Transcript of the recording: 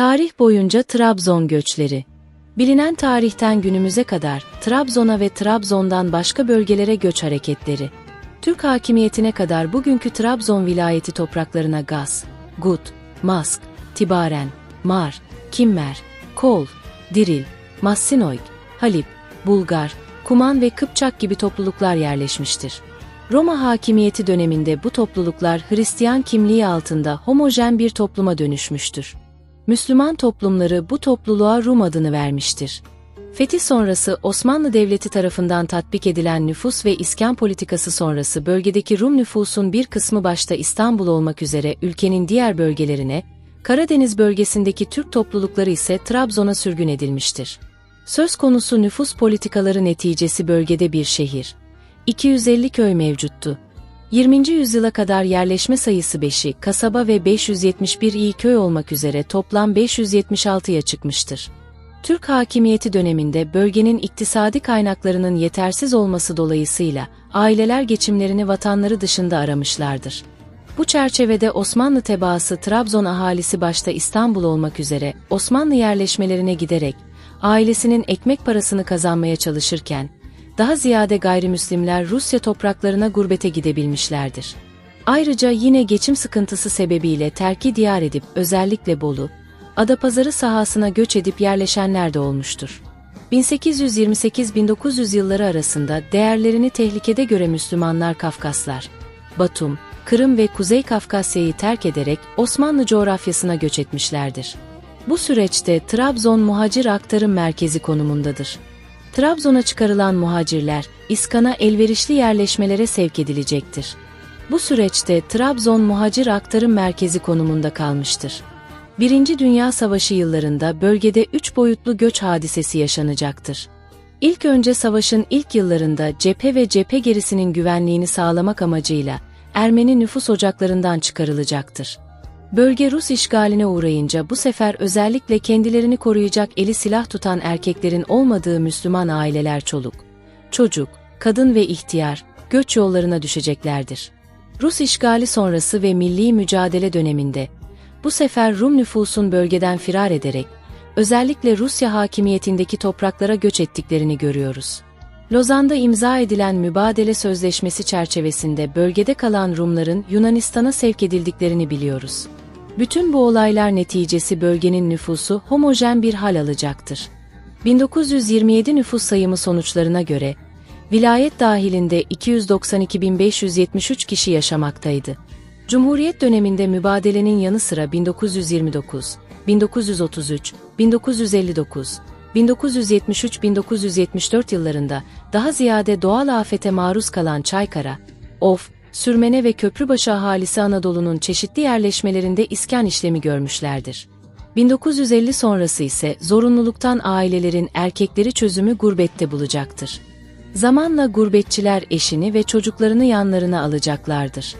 Tarih boyunca Trabzon göçleri. Bilinen tarihten günümüze kadar Trabzon'a ve Trabzon'dan başka bölgelere göç hareketleri. Türk hakimiyetine kadar bugünkü Trabzon vilayeti topraklarına Gaz, Gut, Mask, Tibaren, Mar, Kimmer, Kol, Diril, Massinoy, Halip, Bulgar, Kuman ve Kıpçak gibi topluluklar yerleşmiştir. Roma hakimiyeti döneminde bu topluluklar Hristiyan kimliği altında homojen bir topluma dönüşmüştür. Müslüman toplumları bu topluluğa Rum adını vermiştir. Fetih sonrası Osmanlı Devleti tarafından tatbik edilen nüfus ve iskan politikası sonrası bölgedeki Rum nüfusun bir kısmı başta İstanbul olmak üzere ülkenin diğer bölgelerine, Karadeniz bölgesindeki Türk toplulukları ise Trabzon'a sürgün edilmiştir. Söz konusu nüfus politikaları neticesi bölgede bir şehir, 250 köy mevcuttu. 20. yüzyıla kadar yerleşme sayısı 5'i, kasaba ve 571 iyi köy olmak üzere toplam 576'ya çıkmıştır. Türk hakimiyeti döneminde bölgenin iktisadi kaynaklarının yetersiz olması dolayısıyla aileler geçimlerini vatanları dışında aramışlardır. Bu çerçevede Osmanlı tebaası Trabzon ahalisi başta İstanbul olmak üzere Osmanlı yerleşmelerine giderek ailesinin ekmek parasını kazanmaya çalışırken daha ziyade gayrimüslimler Rusya topraklarına gurbete gidebilmişlerdir. Ayrıca yine geçim sıkıntısı sebebiyle terki diyar edip özellikle Bolu, Adapazarı sahasına göç edip yerleşenler de olmuştur. 1828-1900 yılları arasında değerlerini tehlikede göre Müslümanlar Kafkaslar, Batum, Kırım ve Kuzey Kafkasya'yı terk ederek Osmanlı coğrafyasına göç etmişlerdir. Bu süreçte Trabzon muhacir aktarım merkezi konumundadır. Trabzon'a çıkarılan muhacirler, İskan'a elverişli yerleşmelere sevk edilecektir. Bu süreçte Trabzon muhacir aktarım merkezi konumunda kalmıştır. Birinci Dünya Savaşı yıllarında bölgede üç boyutlu göç hadisesi yaşanacaktır. İlk önce savaşın ilk yıllarında cephe ve cephe gerisinin güvenliğini sağlamak amacıyla Ermeni nüfus ocaklarından çıkarılacaktır. Bölge Rus işgaline uğrayınca bu sefer özellikle kendilerini koruyacak eli silah tutan erkeklerin olmadığı Müslüman aileler çoluk, çocuk, kadın ve ihtiyar göç yollarına düşeceklerdir. Rus işgali sonrası ve milli mücadele döneminde bu sefer Rum nüfusun bölgeden firar ederek özellikle Rusya hakimiyetindeki topraklara göç ettiklerini görüyoruz. Lozan'da imza edilen mübadele sözleşmesi çerçevesinde bölgede kalan Rumların Yunanistan'a sevk edildiklerini biliyoruz. Bütün bu olaylar neticesi bölgenin nüfusu homojen bir hal alacaktır. 1927 nüfus sayımı sonuçlarına göre, vilayet dahilinde 292.573 kişi yaşamaktaydı. Cumhuriyet döneminde mübadelenin yanı sıra 1929, 1933, 1959, 1973-1974 yıllarında daha ziyade doğal afete maruz kalan Çaykara, Of, Sürmene ve Köprübaşı ahalisi Anadolu'nun çeşitli yerleşmelerinde iskan işlemi görmüşlerdir. 1950 sonrası ise zorunluluktan ailelerin erkekleri çözümü gurbette bulacaktır. Zamanla gurbetçiler eşini ve çocuklarını yanlarına alacaklardır.